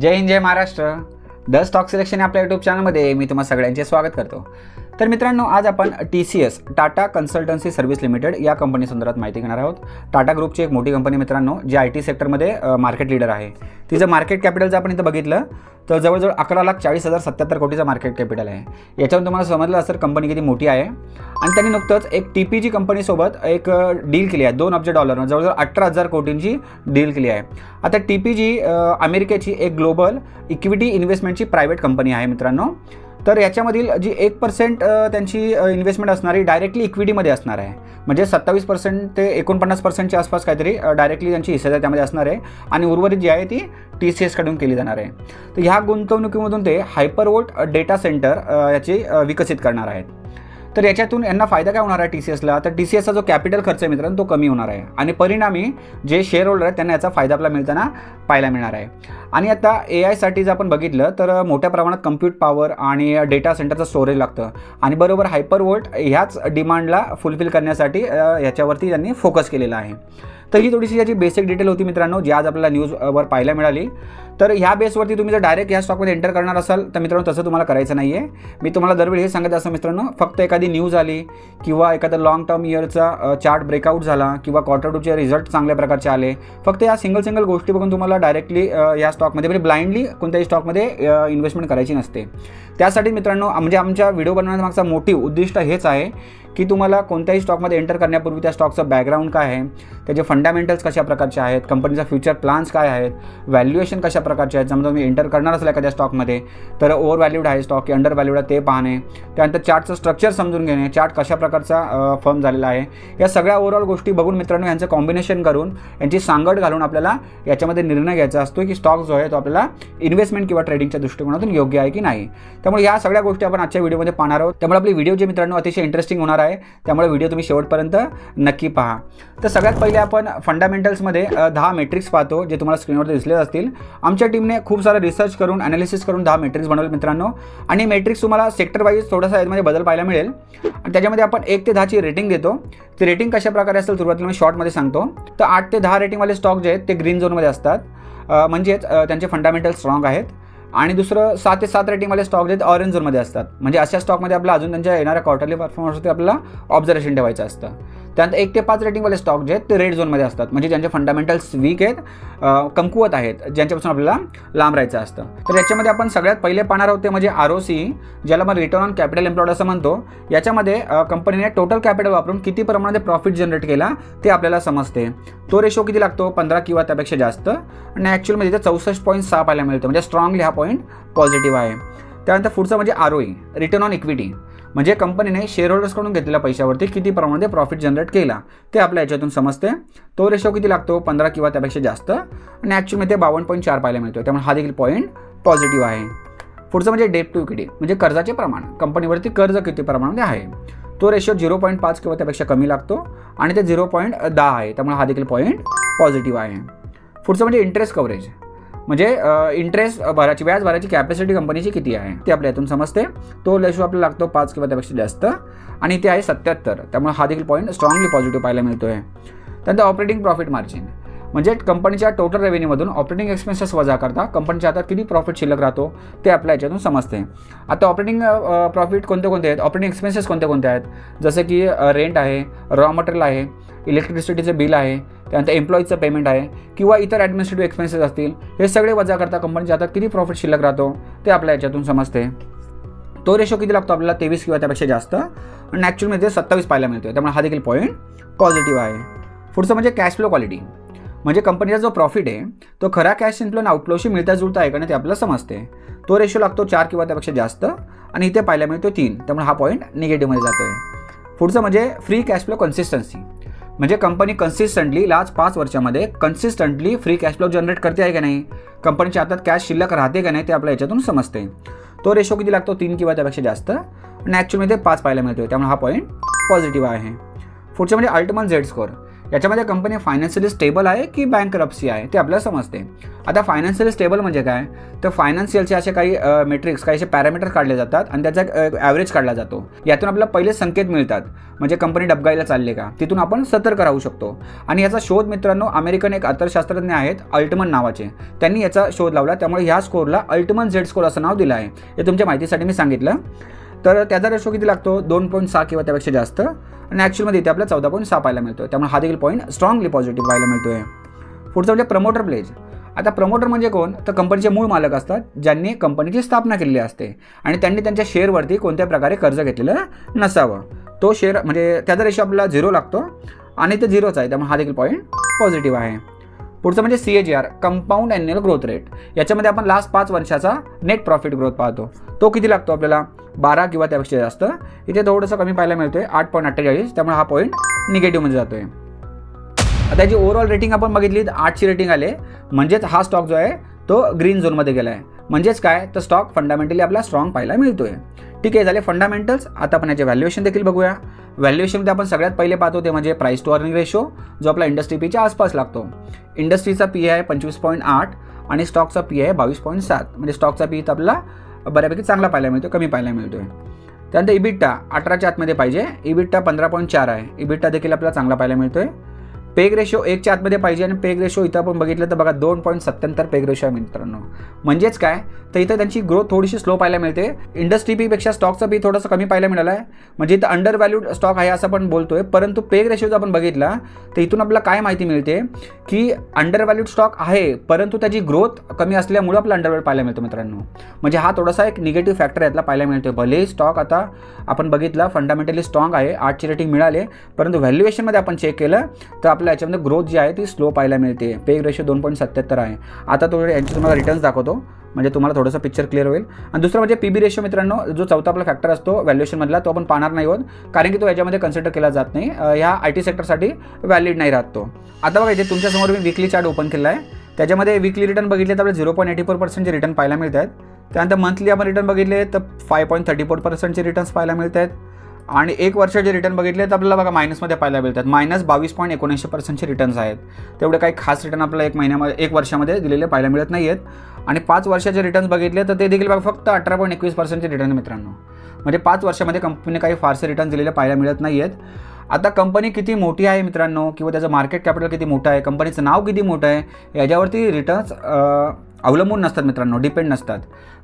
जय हिंद जय Maharashtra. The stock selection या आपल्या यूट्यूब चॅनलमध्ये मी तुम्हा सगळ्यांचे स्वागत करतो. तर मित्रांनो आज आपण T C S Tata consultancy service limited या कंपनी संदर्भात माहिती घेणार आहोत. टाटा ग्रुपची एक मोठी कंपनी मित्रांनो जी आय टी सेक्टरमध्ये मार्केट लीडर आहे. तिचं मार्केट कॅपिटल जर आपण इथं बघितलं तर जवळजवळ अकरा लाख चाळीस हजार सत्याहत्तर कोटीचं मार्केट कॅपिटल आहे. याच्यावरून तुम्हाला समजलं असेल कंपनी किती मोठी आहे. आणि त्यांनी नुकतंच एक टी पी जी कंपनीसोबत एक डील केली आहे. दोन अब्ज डॉलर जवळजवळ अठरा हजार कोटींची डील केली आहे. आता टी पी जी अमेरिकेची एक ग्लोबल इक्विटी इन्व्हेस्टमेंटची प्रायव्हेट कंपनी आहे मित्रांनो. तर याच्यामधील जी एक पर्सेंट त्यांची इन्व्हेस्टमेंट असणारी डायरेक्टली इक्विटीमध्ये असणार आहे. म्हणजे सत्तावीस पर्सेंट ते एकोणपन्नास पर्सेंटच्या आसपास काहीतरी डायरेक्टली त्यांची हिस्सेदारी त्यामध्ये असणार आहे. आणि उर्वरित जी आहे ती टी सी एसकडून केली जाणार आहे. तर ह्या गुंतवणुकीमधून ते हायपरवोल्ट डेटा सेंटर याची विकसित करणार आहेत. तर याच्यातून यांना फायदा काय होणार आहे टी सी एसला तर टी सी एसचा जो कॅपिटल खर्च आहे मित्रांनो तो कमी होणार आहे. आणि परिणामी जे शेअर होल्डर आहेत त्यांना याचा फायदा आपला मिळताना पाहायला मिळणार आहे. आणि आता ए आयसाठी जर आपण बघितलं तर मोठ्या प्रमाणात कम्प्यूट पॉवर आणि डेटा सेंटरचं स्टोरेज लागतं. आणि बरोबर हायपर वोल्ट ह्याच डिमांडला फुलफिल करण्यासाठी ह्याच्यावरती याच्यावरती त्यांनी फोकस केलेला आहे. तर ही थोडीशी याची बेसिक डिटेल होती मित्रांनो जी आज आपल्याला न्यूजवर पाहायला मिळाली. तर ह्या बेसवरती तुम्ही जर डायरेक्ट ह्या स्टॉकमध्ये एंटर करणार असाल तर मित्रांनो तसं तुम्हाला करायचं नाही आहे मी तुम्हाला दरवेळी हे सांगत असं मित्रांनो फक्त एखादी न्यूज आली किंवा एखादा लॉंग टर्म इयरचा चार्ट ब्रेकआउट झाला किंवा क्वार्टर टूचे रिझल्ट चांगल्या प्रकारचे आले फक्त या सिंगल सिंगल गोष्टी बघून तुम्हाला डायरेक्टली या स्टॉकमध्ये म्हणजे ब्लाइंडली कोणत्याही स्टॉकमध्ये इन्व्हेस्टमेंट करायची नसते. त्यासाठी मित्रांनो म्हणजे आमच्या व्हिडिओ बनवण्याचा मागचा मोटिव्ह उद्दिष्ट हेच आहे की तुम्हाला कोणत्याही स्टॉकमध्ये एंटर करण्यापूर्वी त्या स्टॉकचं बॅकग्राऊंड काय आहे त्याचे फंडामेंटल्स कशा प्रकारचे आहेत कंपनीचा फ्युचर प्लान्स काय आहेत व्हॅल्युएशन कशा प्रकारचे आहेत. समजा तुम्ही एंटर करणार असेल एखाद्या स्टॉकमध्ये तर ओव्हर व्हॅल्यूड आहे स्टॉक की अंडर व्हॅल्यूड आहे ते पाहणे. त्यानंतर चार्टचं स्ट्रक्चर समजून घेणे. चार्ट कशा प्रकारचा फर्म झालेला आहे. या सगळ्या ओव्हरऑल गोष्टी बघून मित्रांनो यांचं कॉम्बिनेशन करून यांची सांगड घालून आपल्याला याच्यामध्ये निर्णय घ्यायचा असतो की स्टॉक जो आहे तो आपल्याला इन्व्हेस्टमेंट किंवा ट्रेडिंगच्या दृष्टिकोनातून योग्य आहे की नाही. त्यामुळे या सगळ्या गोष्टी आपण आजच्या व्हिडिओमध्ये पाहणार आहोत. त्यामुळे आपली व्हिडिओ जे मित्रांनो अतिशय इंटरेस्टिंग होणार आहे त्यामुळे व्हिडिओ तुम्ही शेवटपर्यंत नक्की पहा. तर सगळ्यात पहिले आपण फंडामेंटल्समध्ये दहा मेट्रिक्स पाहतो जे तुम्हाला स्क्रीनवर दिसले असतील. आमच्या टीमने खूप सारा रिसर्च करून ॲनालिसिस करून दहा मेट्रिक्स बनवले मित्रांनो. आणि मेट्रिक्स तुम्हाला सेक्टर वाईज थोडासा यामध्ये बदल पाहायला मिळेल. आणि त्याच्यामध्ये आपण एक ते दहाची रेटिंग देतो ते रेटिंग कशा प्रकारे असेल सुरुवातीला मी शॉर्टमध्ये सांगतो. तर आठ ते दहा रेटिंगवाले स्टॉक जे आहेत ते ग्रीन झोनमध्ये असतात. म्हणजेच त्यांचे फंडामेंटल स्ट्रॉंग आहेत. आणि दुसरं सात ते सात रेटिंगवाले स्टॉक जे आहेत ऑरेंज झोनमध्ये असतात. म्हणजे अशा स्टॉकमध्ये आपल्याला अजून त्यांच्या येणाऱ्या क्वार्टरली परफॉर्मन्सवरती आपल्याला ऑब्झर्वेशन ठेवायचं असतं. त्यानंतर एक ते पाच रेटिंगवाले स्टॉक जे आहेत ते रेड झोनमध्ये असतात. म्हणजे ज्यांचे फंडामेंटल्स वीक आहेत कमकुवत आहेत ज्यांच्यापासून आपल्याला लांब राहायचं असतं. तर याच्यामध्ये आपण सगळ्यात पहिले पाहणार आहोत ते म्हणजे आर ओ सी ज्याला आपण रिटर्न ऑन कॅपिटल एम्प्लॉयड असं म्हणतो. याच्यामध्ये कंपनीने टोटल कॅपिटल वापरून किती प्रमाणात प्रॉफिट जनरेट केला ते आपल्याला समजते. तो रेशो किती लागतो? पंधरा किंवा त्यापेक्षा जास्त. आणि ॲक्च्युअलमध्ये इथे चौसष्ट पॉईंट सहा पाहायला मिळतो. म्हणजे स्ट्रॉंगली हा पॉईंट पॉझिटिव्ह आहे. त्यानंतर पुढचं म्हणजे R O return on equity म्हणजे कंपनीने शेअर होल्डर्सकडून घेतलेल्या पैशावरती किती प्रमाणात प्रॉफिट जनरेट केला ते आपल्या याच्यातून समजते. तो रेशो किती लागतो? पंधरा किंवा त्यापेक्षा जास्त. आणि ॲक्च्युअलमध्ये ते बावन्न पॉईंट चार पाहायला मिळतो त्यामुळे हा देखील पॉईंट पॉझिटिव्ह आहे. पुढचं म्हणजे डेट टू इक्विटी म्हणजे कर्जाचे प्रमाण. कंपनीवरती कर्ज किती प्रमाणामध्ये आहे? तो रेशो झिरो पॉईंट पाच किंवा त्यापेक्षा कमी लागतो. आणि ते झिरो पॉईंट दहा आहे. त्यामुळे हा देखील पॉईंट पॉझिटिव्ह आहे. पुढचं म्हणजे इंटरेस्ट कव्हरेज म्हणजे इंटरेस्ट भराची व्याज भराची कॅपॅसिटी कंपनीची किती आहे? ते आपल्या यातून समजते. तो रेशो आपल्याला लागतो पाच किंवा त्यापेक्षा जास्त. आणि ते आहे सत्याहत्तर. त्यामुळे हा देखील पॉईंट स्ट्रॉंगली पॉझिटिव्ह पाहायला मिळतो आहे त्यानंतर ऑपरेटिंग प्रॉफिट मार्जिन म्हणजे कंपनीच्या टोटल रेव्हेन्यूमधून ऑपरेटिंग एक्सपेन्सेस वजा करता कंपनीच्या हातात किती प्रॉफिट शिल्लक राहतो ते आपल्या याच्यातून समजते. आता ऑपरेटिंग प्रॉफिट कोणते कोणते आहेत? ऑपरेटिंग एक्सपेन्सेस कोणते कोणते आहेत? जसं की रेंट आहे रॉ मटेरियल आहे इलेक्ट्रिसिटीचं बिल आहे त्यानंतर एम्प्लॉईजचं पेमेंट आहे किंवा इतर ॲडमिनिस्ट्रेटिव्ह एक्सपेन्सेस असतील हे सगळे वजा करता कंपनीच्या हातात किती प्रॉफिट शिल्लक राहतो ते आपल्या याच्यातून समजते. तो रेशो किती लागतो आपल्याला? तेवीस किंवा त्यापेक्षा जास्त. आणि ॲक्च्युअलमध्ये सत्तावीस पाहायला मिळतो त्यामुळे हा देखील पॉईंट पॉझिटिव्ह आहे. पुढचं म्हणजे कॅश फ्लो क्वालिटी म्हणजे कंपनीचा जो प्रॉफिट आहे तो खरा कॅश इनफ्लो आणि आउटफ्लोशी मिळता जुळता आहे का नाही ते आपल्याला समजते. तो रेशो लागतो चार किंवा त्यापेक्षा जास्त आणि इथे पाहायला मिळतो तीन. त्यामुळे हा पॉईंट निगेटिव्हमध्ये जातो आहे पुढचं म्हणजे फ्री कॅश फ्लो कन्सिस्टन्सी म्हणजे कंपनी कन्सिस्टंटली लास्ट पाच वर्षामध्ये consistently free cash flow generate करते आहे का नाही? कंपनीच्या हातात कॅश शिल्लक राहते का नाही ते आपल्या याच्यातून समजते. तो रेशो किती लागतो? तीन किंवा त्यापेक्षा जास्त. आणि ॲक्च्युअलमध्ये पाच पाहायला मिळतो त्यामुळे हा पॉईंट पॉझिटिव्ह आहे. पुढचं म्हणजे अल्टिमल झेड स्कोर याच्यामध्ये कंपनी फायनान्शियली स्टेबल आहे की बँक करप्सी आहे ते आपल्याला समजते. आता फायनान्शियली स्टेबल म्हणजे काय? तर फायनान्शियलचे असे काही मेट्रिक्स काही असे पॅरामीटर काढले जातात आणि त्याचा ॲव्हरेज काढला जातो. यातून आपल्याला पहिले संकेत मिळतात. म्हणजे कंपनी डबगायला चालले का? तिथून आपण सतर्क राहू शकतो. आणि याचा शोध मित्रांनो अमेरिकन एक अर्थशास्त्रज्ञ आहेत अल्टमन नावाचे. त्यांनी याचा शोध लावला. त्यामुळे ह्या स्कोरला अल्टमन झेड स्कोर असं नाव दिलं आहे. हे तुमच्या माहितीसाठी मी सांगितलं. तर त्याचा रेशो किती लागतो? दोन पॉईंट सहा किंवा त्यापेक्षा जास्त. आणि ॲक्च्युअलमध्ये इथे आपल्याला चौदा पॉईंट सहा पाहायला मिळतो त्यामुळे हा देखील पॉईंट स्ट्रॉंगली पॉझिटिव्ह पाहायला मिळतो आहे पुढचं म्हणजे प्रमोटर प्लेज आता प्रमोटर म्हणजे कोण? तर कंपनीचे मूळ मालक असतात ज्यांनी कंपनीची स्थापना केलेली असते. आणि त्यांनी त्यांच्या शेअरवरती कोणत्या प्रकारे कर्ज घेतलेलं नसावं. तो शेअर म्हणजे त्याचा रेशो आपल्याला झिरो लागतो. आणि ते झिरोच आहे त्यामुळे हा देखील पॉईंट पॉझिटिव्ह आहे. पुढचं म्हणजे C A G R compound annual growth rate याच्यामध्ये आपण लास्ट पाच वर्षाचा नेट प्रॉफिट ग्रोथ पाहतो. तो किती लागतो आपल्याला? बारा किंवा त्यापेक्षा जास्त. इथे थोडंसं कमी पाहायला मिळतोय आठ पॉईंट अठ्ठेचाळीस. त्यामुळे हा पॉईंट निगेटिव्हमध्ये आहे आता याची ओव्हरऑल रेटिंग आपण बघितली तर आठची रेटिंग आले. म्हणजेच हा स्टॉक जो आहे तो ग्रीन झोनमध्ये गेला आहे म्हणजेच काय? तर स्टॉक फंडामेंटली आपला स्ट्रॉंग पाहायला मिळतोय. ठीक आहे झाले फंडामेंटल्स आता आपण याचे व्हॅल्युएशन देखील बघूया. व्हॅल्युएशनमध्ये आपण सगळ्यात पहिले पाहतो ते म्हणजे प्राईस टू अर्निंग रेशो जो आपला इंडस्ट्री पीच्या आसपास लागतो. इंडस्ट्रीचा पी आहे पंचवीस पॉईंट आठ आणि स्टॉकचा पी आहे बावीस पॉईंट सात. म्हणजे स्टॉकचा पी तर आपला बऱ्यापैकी चांगला पाहायला मिळतो कमी पाहायला मिळतो आहे त्यानंतर इबिट्टा अठराच्या आतमध्ये पाहिजे. इबिट्टा पंधरा पॉईंट चार आहे. इबिट्टा देखील आपल्याला चांगला पाहायला मिळतो आहे पेग रेशो एकच्या आतमध्ये पाहिजे आणि पेग रेशो इथं आपण बघितलं तर बघा दोन पॉईंट सत्त्याहत्तर पेग रेशो आहे मित्रांनो. म्हणजेच काय? तर इथं त्यांची ग्रोथ थोडीशी स्लो पाहायला मिळते. इंडस्ट्री पीपेक्षा स्टॉकचं पी थोडंसं कमी पाहायला मिळालं आहे म्हणजे इथं अंडर व्हॅल्यूड स्टॉक आहे असं आपण बोलतोय. परंतु पेग रेशो जर आपण बघितला तर इथून आपल्याला काय माहिती मिळते? की अंडर व्हॅल्यूड स्टॉक आहे परंतु त्याची ग्रोथ कमी असल्यामुळे आपला अंडर व्हॅल्यू पाहायला मिळतो मित्रांनो. म्हणजे हा थोडासा एक निगेटिव्ह फॅक्टर यातला पाहायला मिळतो भले स्टॉक आता आपण बघितला फंडामेंटली स्ट्रॉंग आहे आठची रेटिंग मिळाले परंतु व्हॅल्युएशनमध्ये आपण चेक केलं तर आपल्या याच्यामध्ये ग्रोथ जी आहे ती स्लो पाहायला मिळते. पेग रेशो दोन पॉईंट सत्याहत्तर आहे. आता थोडे यांचे तुम्हाला रिटर्न्स दाखवतो. म्हणजे तुम्हाला थोडंसं पिक्चर क्लिअर होईल. आणि दुसरं म्हणजे पी बी रेशो मित्रांनो जो चौथा आपला फॅक्टर असतो व्हॅल्युएशनमधला तो आपण पाहणार नाही होत कारण की तो याच्यामध्ये कन्सिडर केला जात नाही. ह्या आय टी सेक्टरसाठी व्हॅलिड नाही राहत तो. आता बघा इथे तुमच्यासमोर मी विकली चार्ट ओपन केला आहे. त्याच्यामध्ये विकली रिटर्न बघितले तर आपल्याला झिरो पॉईंट एटी फोर पर्सेंटचे रिटर्न पाहायला मिळत आहेत त्यानंतर मंथली आपण रिटर्न बघितले तर फाय पॉईंट थर्टी फोर पर्सेंटचे रिटर्न्स पाहायला मिळत आहेत आणि एक वर्षाचे रिटर्न बघितले तर आपल्याला बघा मायनसमध्ये पाहायला मिळतात. मायनस बावीस पॉईंट एकोणऐंशी पर्सेंटचे रिटर्न्स आहेत. तेवढे काही खास रिटर्न आपल्याला एक महिन्यामध्ये एक वर्षामध्ये दिलेले पाहायला मिळत नाही आहेत आणि पाच वर्षाचे रिटर्न्स बघितले तर ते देखील बघा फक्त अठरा पॉईंट एकवीस पर्सेंटचे रिटर्न मित्रांनो. म्हणजे पाच वर्षामध्ये कंपनीने काही फारसे रिटर्न दिलेले पाहायला मिळत नाही आहेत आता कंपनी किती मोठी आहे मित्रांनो? किंवा त्याचं मार्केट कॅपिटल किती मोठं आहे? कंपनीचं नाव किती मोठं आहे? याच्यावरती रिटर्न्स अवलंबून नसतात मित्रांनो. डिपेंड नसतात.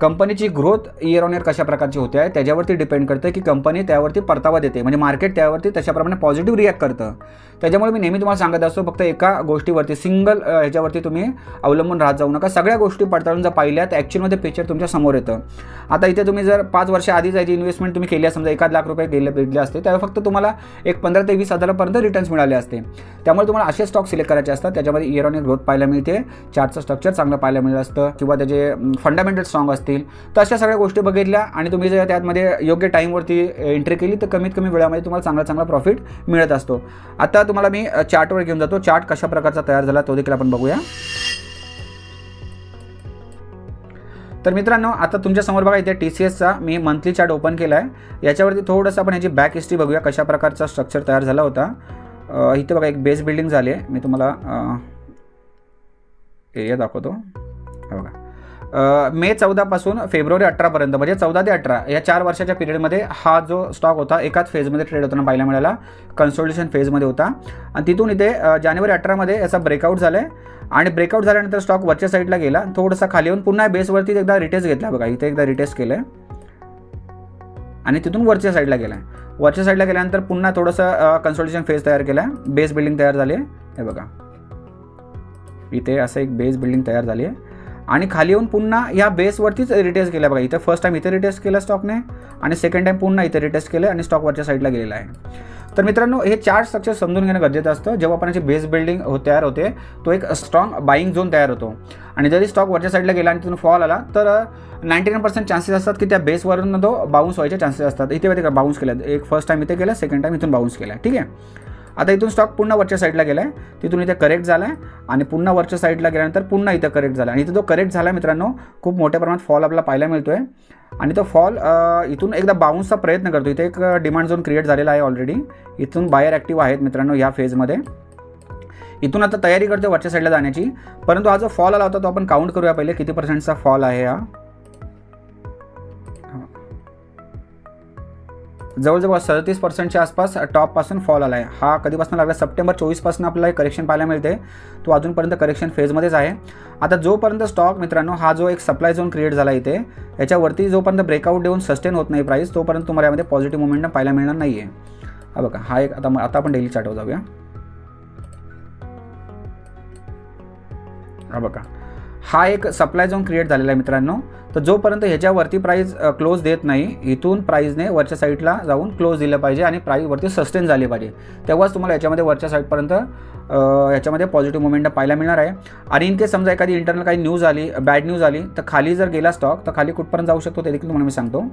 कंपनीची ग्रोथ इयर ऑन इयर कशा प्रकारची होते आहे त्याच्यावरती डिपेंड करतं की कंपनी त्यावरती परतावा देते. म्हणजे मार्केट त्यावरती तशाप्रमाणे पॉझिटिव्ह रिॲक्ट करतं. त्याच्यामुळे मी नेहमी तुम्हाला सांगत असतो फक्त एका गोष्टीवरती सिंगल ह्याच्यावरती तुम्ही अवलंबून राहत जाऊ नका. सगळ्या गोष्टी पडताळून जर पाहिल्या तर ॲक्च्युअलमध्ये पिक्चर तुमच्यासमोर येतं. आता इथे तुम्ही जर पाच वर्ष आधी जायची इन्व्हेस्टमेंट तुम्ही केली आहे, समजा एखाद लाख रुपये गेले भेटले असते त्यावेळी फक्त तुम्हाला एक पंधरा ते वीस हजारापर्यंत रिटर्न्स मिळाले असते. त्यामुळे तुम्हाला असे स्टॉक सिलेक्ट करायचे असतात त्याच्यामध्ये इयर ऑन इयर ग्रोथ पाहायला मिळते चार्टचं स्ट्रक्चर चांगलं पाहायला मिळत असतं किंवा त्याचे फंडामेंटल स्ट्रॉंग असतील तर अशा सगळ्या गोष्टी बघितल्या आणि तुम्ही जर त्यामध्ये योग्य टाईमवरती एंट्री केली तर कमीत कमी वेळामध्ये तुम्हाला चांगला चांगला प्रॉफिट मिळत असतो. आता तुम्हाला मी चार्टवर घेऊन जातो. चार्ट कशा प्रकारचा तयार झाला तो देखील आपण बघूया. तर मित्रांनो आता तुमच्यासमोर बघा इथे टी सी एसचा मी मंथली चार्ट ओपन केला आहे याच्यावरती थोडंसं आपण याची बॅक हिस्ट्री बघूया कशा प्रकारचा स्ट्रक्चर तयार झाला होता. इथे बघा एक बेस बिल्डिंग झाली आहे. मी तुम्हाला एरिया दाखवतो. बघा. मे चौदापासून फेब्रुवारी अठरापर्यंत म्हणजे चौदा ते अठरा या चार वर्षाच्या पिरियडमध्ये हा जो स्टॉक होता एकाच फेजमध्ये ट्रेड होताना पाहायला मिळाला. कन्सोल्टेशन फेजमध्ये होता. आणि तिथून इथे जानेवारी अठरामध्ये याचा ब्रेकआउट झाला आहे आणि ब्रेकआउट झाल्यानंतर स्टॉक वरच्या साईडला गेला. थोडासा खाली येऊन पुन्हा बेसवरती एकदा रिटेस्ट घेतला. बघा इथे एकदा रिटेस्ट केलं आणि तिथून वरच्या साईडला गेला वरच्या साईडला गेल्यानंतर पुन्हा थोडंसं कन्सल्टेशन फेज तयार केला बेस बिल्डिंग तयार झाली आहे. हे बघा. इथे असं एक बेस बिल्डिंग तयार झाली आहे. आणि खाली येऊन पुन्हा या बेसवरतीच रिटेस्ट केला बघा. इथे फर्स्ट टाइम इथे रिटेस्ट केला स्टॉकने आणि सेकंड टाइम पुन्हा इथे रिटेस्ट केलं आणि स्टॉक वरच्या साईडला गेलेला आहे. तर मित्रांनो हे चार स्ट्रक्चर समजून घेणं गरजेचं असतं. जेव्हा आपण याची बेस बिल्डिंग हो तयार होते तो एक स्ट्रॉंग बाईंग झोन तयार होतो. आणि जरी स्टॉक वरच्या साईडला गेला आणि तिथून फॉल आला तर नाईन्टी नाईन पर्सेंट चान्सेस असतात की त्या बेसवरून तो बाउन्स व्हायचे चान्सेस असतात. इथे माहिती का बाउन्स केला. एक फर्स्ट टाइम इथे केला सेकंड टाइम इथून बाउन्स केला. ठीक आहे? आता इथून स्टॉक पुन्हा वरच्या साईडला गेला आहे तिथून इथे करेक्ट झाला आहे आणि पुन्हा वरच्या साईडला गेल्यानंतर पुन्हा इथं करेक्ट झाला आणि इथं जो करेक्ट झाला मित्रांनो खूप मोठ्या प्रमाणात फॉल आपल्याला पाहायला मिळतो आहे आणि तो फॉल इथून एकदा बाउन्सचा प्रयत्न करतो इथे एक डिमांड झोन क्रिएट झालेला आहे ऑलरेडी इथून बायर ॲक्टिव्ह आहेत मित्रांनो या फेजमध्ये इथून आता तयारी करतो वरच्या साईडला जाण्याची. परंतु हा जो फॉल आला होता तो आपण काउंट करूया पहिले. किती पर्सेंटचा फॉल आहे हा? जवळजवळ सदतीस पर्सेंटच्या आसपास टॉपपासून फॉल आला आहे हा कधीपासून लागला? सप्टेंबर चोवीसपासून आपल्याला करेक्शन पाहायला मिळते तो अजूनपर्यंत करेक्शन फेजमध्येच आहे. आता जोपर्यंत स्टॉक मित्रांनो हा जो एक सप्लाय झोन क्रिएट झाला इथे याच्यावरती जोपर्यंत ब्रेकआउट देऊन सस्टेन होत नाही प्राईस तोपर्यंत तुम्हाला यामध्ये पॉझिटिव्ह मुवमेंट पाहायला मिळणार नाही आहे हा बघा हा एक आता आता आपण डेली चार्टवर जाऊया. हा बघा. हा एक सप्लाय झोन क्रिएट झालेला आहे मित्रांनो. तर जोपर्यंत ह्याच्यावरती प्राईज क्लोज देत नाही इथून प्राईजने वरच्या साईडला जाऊन क्लोज दिलं पाहिजे आणि प्राईजवरती सस्टेन झाली पाहिजे. तेव्हाच तुम्हाला याच्यामध्ये वरच्या साईडपर्यंत याच्यामध्ये पॉझिटिव्ह मुवमेंट पाहायला मिळणार आहे. आणि इन केस समजा एखादी इंटरनल काही न्यूज आली बॅड न्यूज आली तर खाली जर गेला स्टॉक तर खाली कुठपर्यंत जाऊ शकतो ते देखील तुम्हाला मी सांगतो.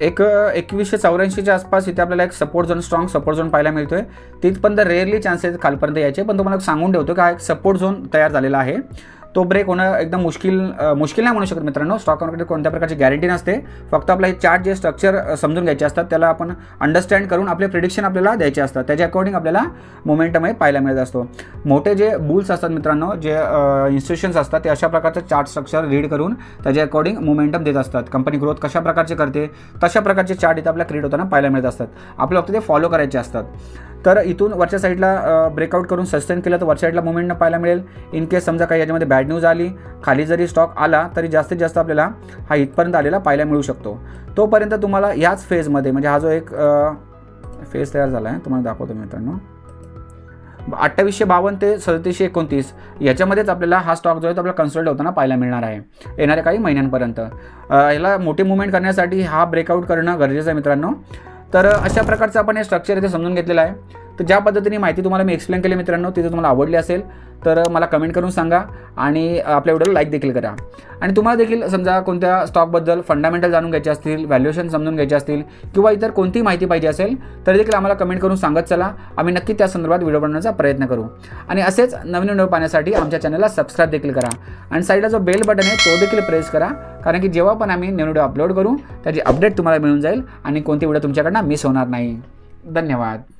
एक एकवीसशे चौऱ्याऐंशीच्या आसपास इथे आपल्याला एक support zone strong support zone पाहायला मिळतोय. तिथपर्यंत रेअरली चान्सेस खालपर्यंत यायचे पण तुम्हाला सांगून ठेवतो की हा एक सपोर्ट झोन तयार झालेला आहे. तो ब्रेक होणं एकदम मुश्किल मुश्किल नाही म्हणू शकत मित्रांनो. स्टॉक मार्केट कोणत्या प्रकारची गॅरंटी नसते. फक्त आपलं हे चार्ट जे स्ट्रक्चर समजून घ्यायचे असतात त्याला आपण अंडरस्टँड करून आपले प्रिडिक्शन आपल्याला द्यायचे असतात. त्याच्या अकॉर्डिंग आपल्याला मोमेंटम हे पाहायला मिळत असतो. मोठे जे बुल्स असतात मित्रांनो जे इन्स्टिट्यूशन्स असतात ते अशा प्रकारचं चार्ट स्ट्रक्चर रीड करून त्याच्या अकॉर्डिंग मोमेंटम देत असतात. कंपनी ग्रोथ कशा प्रकारचे करते तशा प्रकारचे चार्ट इथं आपल्याला क्रिएट होताना पाहायला मिळत असतात. आपल्या फक्त ते फॉलो करायचे असतात. तर इथून वरच्या साईडला ब्रेकआउट करून सस्टेन केलं तर वरच्या साईडला मुवमेंट पाहायला मिळेल. इन केस समजा काही याच्यामध्ये बॅड न्यूज आली खाली जरी स्टॉक आला तरी जास्तीत जास्त आपल्याला हा इथपर्यंत आलेला पाहायला मिळू शकतो. तोपर्यंत तुम्हाला याच फेजमध्ये म्हणजे हा जो एक फेज तयार झाला आहे तुम्हाला दाखवतो मित्रांनो. अठ्ठावीसशे बावन्न ते सदतीसशे एकोणतीस याच्यामध्येच आपल्याला हा स्टॉक जो आहे तो आपल्याला कन्सल्ट होताना पाहायला मिळणार आहे. येणाऱ्या काही महिन्यांपर्यंत. याला मोठी मुवमेंट करण्यासाठी हा ब्रेकआउट करणं गरजेचं आहे मित्रांनो. तर अशा प्रकारचं आपण हे स्ट्रक्चर इथे समजून घेतलेलं आहे. तर ज्या पद्धतीने माहिती तुम्हाला मी एक्सप्लेन केली मित्रांनो तिथे तुम्हाला आवडली असेल तर मला कमेंट करून सांगा आणि आपल्या व्हिडिओला लाईक देखील करा. आणि तुम्हाला देखील समजा कोणत्या स्टॉकबद्दल फंडामेंटल जाणून घ्यायचे असतील व्हॅल्युएशन समजून घ्यायचे असतील किंवा इतर कोणती माहिती पाहिजे असेल तरी देखील आम्हाला कमेंट करून सांगत चला. आम्ही नक्की त्या संदर्भात व्हिडिओ बनवण्याचा प्रयत्न करू. आणि असेच नवीन व्हिडिओ पाहण्यासाठी आमच्या चॅनलला सबस्क्राईब देखील करा. आणि साईडला जो बेल बटन आहे तो देखील प्रेस करा. कारण की जेव्हा पण आम्ही नवीन व्हिडिओ अपलोड करू त्याची अपडेट तुम्हाला मिळून जाईल आणि कोणती व्हिडिओ तुमच्याकडनं मिस होणार नाही. धन्यवाद.